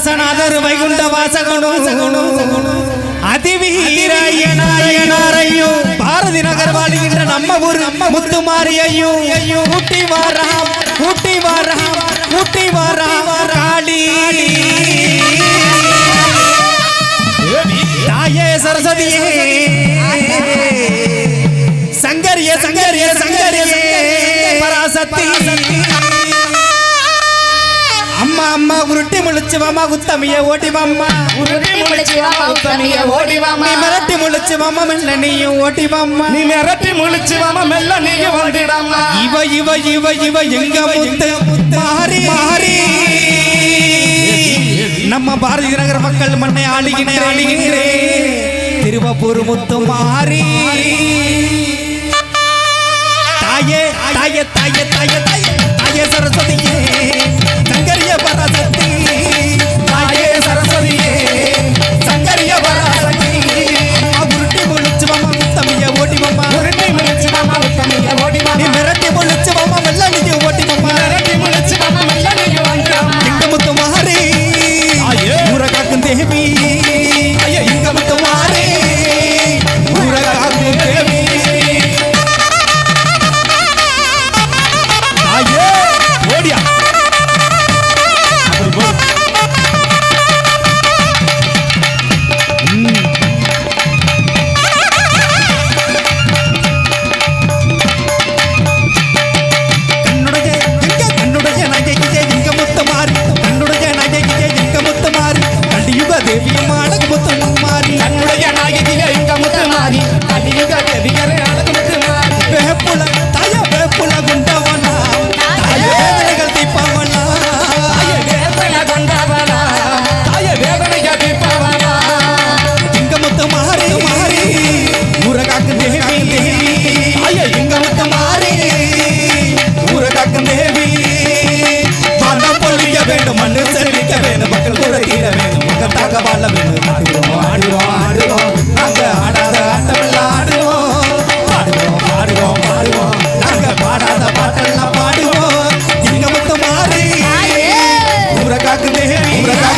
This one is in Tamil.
கைலாசநாதர் வைகுண்ட வாசகனும் அதிவீர நாராயணாரையும் பாரதி நகர் வாழ்கின்ற நம்ம ஊர் முத்துமாரியையும் கூட்டி வாரா கூட்டி வாரா கூட்டி வாரா காளி. தாயே சரஸ்வதியே. சங்கரிய சங்கரிய சங்கரிய. பராசக்தி. அம்மா அம்மா உருட்டி முழிச்சு வாமா உத்தமிய ஓடி வாம்மா உருட்டி முழிச்சு வாமா உத்தமிய ஓடி வாமா. நீ மிரட்டி முழிச்சு வாமா மெல்ல நீயும் ஓடி வாம்மா நீ மிரட்டி முழிச்சு வாமா மெல்ல நீங்க வந்துடாமா இவ இவ இவ இவ எங்க முத்து? மாறி மாறி. நம்ம பாரதி நகர மக்கள் மண்ணை ஆளுகினே ஆளுகின்றே. திருவப்பூர் முத்து மாறி. தாயே தாயே தாயே தாயே தாயே தாயே சரஸ்வதியே. Gracias.